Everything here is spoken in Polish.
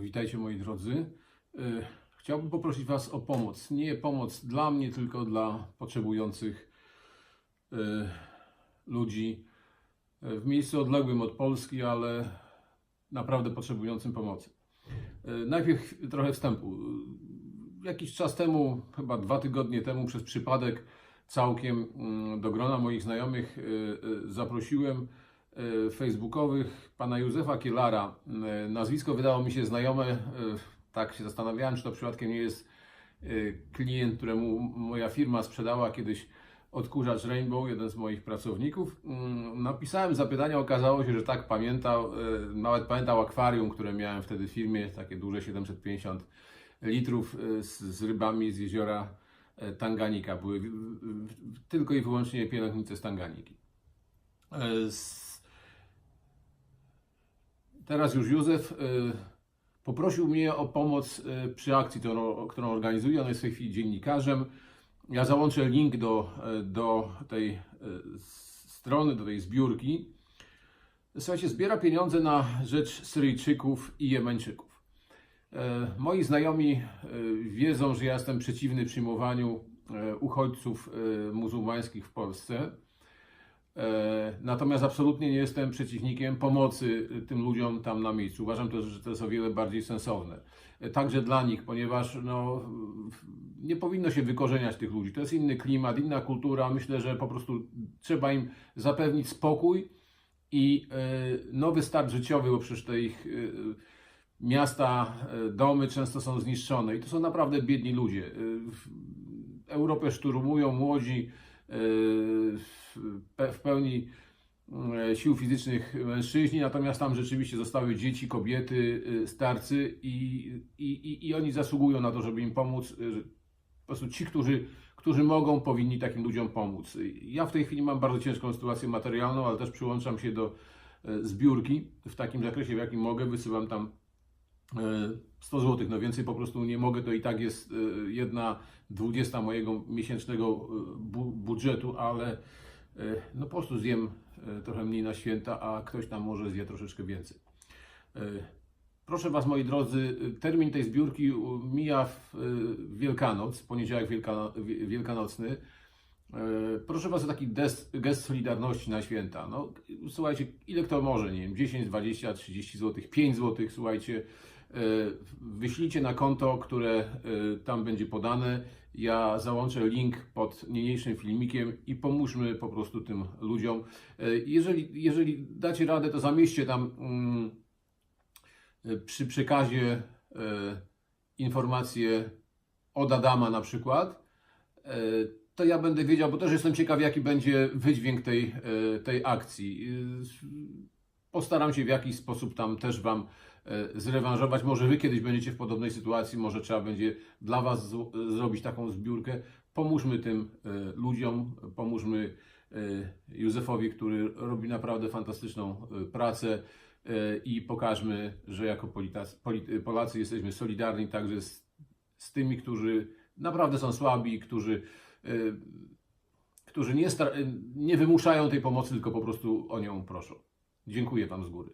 Witajcie moi drodzy. E, Chciałbym poprosić Was o pomoc. Nie pomoc dla mnie, tylko dla potrzebujących e, ludzi e, w miejscu odległym od Polski, ale naprawdę potrzebującym pomocy. Najpierw trochę wstępu. Jakiś czas temu, chyba dwa tygodnie temu, przez przypadek całkiem mm, do grona moich znajomych zaprosiłem facebookowych pana Józefa Kielara. E, Nazwisko wydało mi się znajome. e, Tak się zastanawiałem, czy to przypadkiem nie jest e, klient, któremu moja firma sprzedała kiedyś odkurzacz Rainbow, jeden z moich pracowników. Mm, Napisałem zapytania, okazało się, że tak pamiętał, e, nawet pamiętał akwarium, które miałem wtedy w firmie, takie duże 750 litrów e, z, z rybami z jeziora e, Tanganika. Były tylko i wyłącznie pielęgnice z Tanganiki. E, z- Teraz już Józef e, poprosił mnie o pomoc e, przy akcji, którą, organizuje. On jest w tej chwili dziennikarzem. Ja załączę link do, e, do tej strony, do tej zbiórki. Słuchajcie, zbiera pieniądze na rzecz Syryjczyków i Jemeńczyków. Moi znajomi wiedzą, że ja jestem przeciwny przyjmowaniu uchodźców muzułmańskich w Polsce. E, Natomiast absolutnie nie jestem przeciwnikiem pomocy e, tym ludziom tam na miejscu. Uważam też, że to jest o wiele bardziej sensowne. E, Także dla nich, ponieważ no, nie powinno się wykorzeniać tych ludzi. To jest inny klimat, inna kultura. Myślę, że po prostu trzeba im zapewnić spokój i nowy start życiowy, bo przecież te ich miasta, domy często są zniszczone i to są naprawdę biedni ludzie. Europę szturmują młodzi, w pe- w pełni e, sił fizycznych mężczyźni, natomiast tam rzeczywiście zostały dzieci, kobiety, e, starcy i, i, i, oni zasługują na to, żeby im pomóc. e, Po prostu ci, którzy, którzy mogą, powinni takim ludziom pomóc. Ja w tej chwili mam bardzo ciężką sytuację materialną, ale też przyłączam się do zbiórki w takim zakresie, w jakim mogę. Wysyłam tam 100 zł, no więcej po prostu nie mogę, to i tak jest e, jedna dwudziesta mojego miesięcznego e, bu- budżetu, ale e, no po prostu zjem e, trochę mniej na święta, a ktoś tam może zje troszeczkę więcej. E, Proszę Was, moi drodzy, e, termin tej zbiórki mija w e, Wielkanoc, poniedziałek wielka, wie- wielkanocny. E, Proszę Was o taki gest, gest solidarności na święta. No, słuchajcie, ile kto może, nie wiem, 10, 20, 30 zł, 5 zł, słuchajcie, e, wyślijcie na konto, które e, tam będzie podane. Ja załączę link pod niniejszym filmikiem i pomóżmy po prostu tym ludziom. Jeżeli, jeżeli dacie radę, to zamieście tam mm, przy przekazie e, informacje od Adama na przykład, e, to ja będę wiedział, bo też jestem ciekaw, jaki będzie wydźwięk tej, e, tej akcji. E, Postaram się w jakiś sposób tam też Wam e, zrewanżować. Może Wy kiedyś będziecie w podobnej sytuacji, może trzeba będzie dla Was zrobić taką zbiórkę. Pomóżmy tym ludziom, pomóżmy Józefowi, który robi naprawdę fantastyczną pracę i pokażmy, że jako Polacy jesteśmy solidarni także z, z tymi, którzy naprawdę są słabi, którzy, którzy nie, star- nie wymuszają tej pomocy, tylko po prostu o nią proszą. Dziękuję Wam z góry.